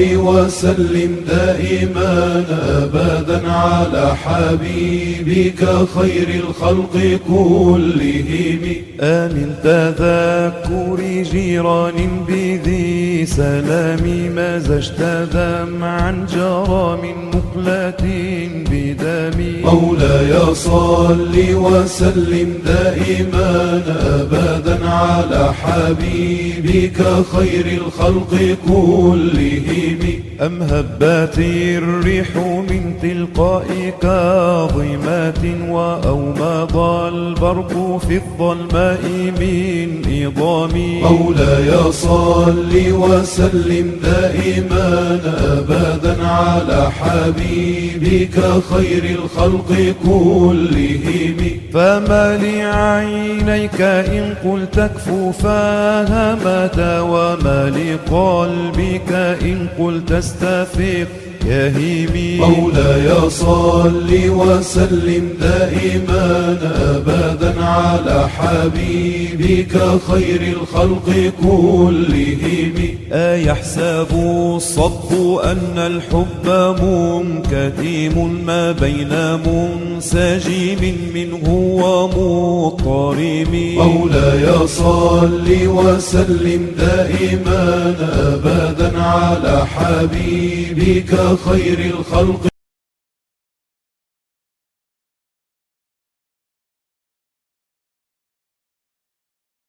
وسلم دائما أبدا على حبيبك خير الخلق كلهم. آمن تذكر جيران بذي سلام ما زجت دمعا جرى من مقلة مولاي صل وسلم دائما أبدا على حبيبك خير الخلق كلهم. أم هبت الريح من تلقاء كاظمات وأومض البرق في الظلماء من إضام مولاي صل وسلم دائما أبدا على حبيبك خير الخلق كلهم. فما لعينيك إن قلت اكفو فهمت وما لقلبك إن قلت استفق يهيمي مولاي صل وسلم دائما أبدا على حبيبك خير الخلق كلهم. أيحسب الصب أن الحب منكتم ما بين منسجم منه ومضطرم مولاي صل وسلم دائما أبدا على حبيبك خير الخلق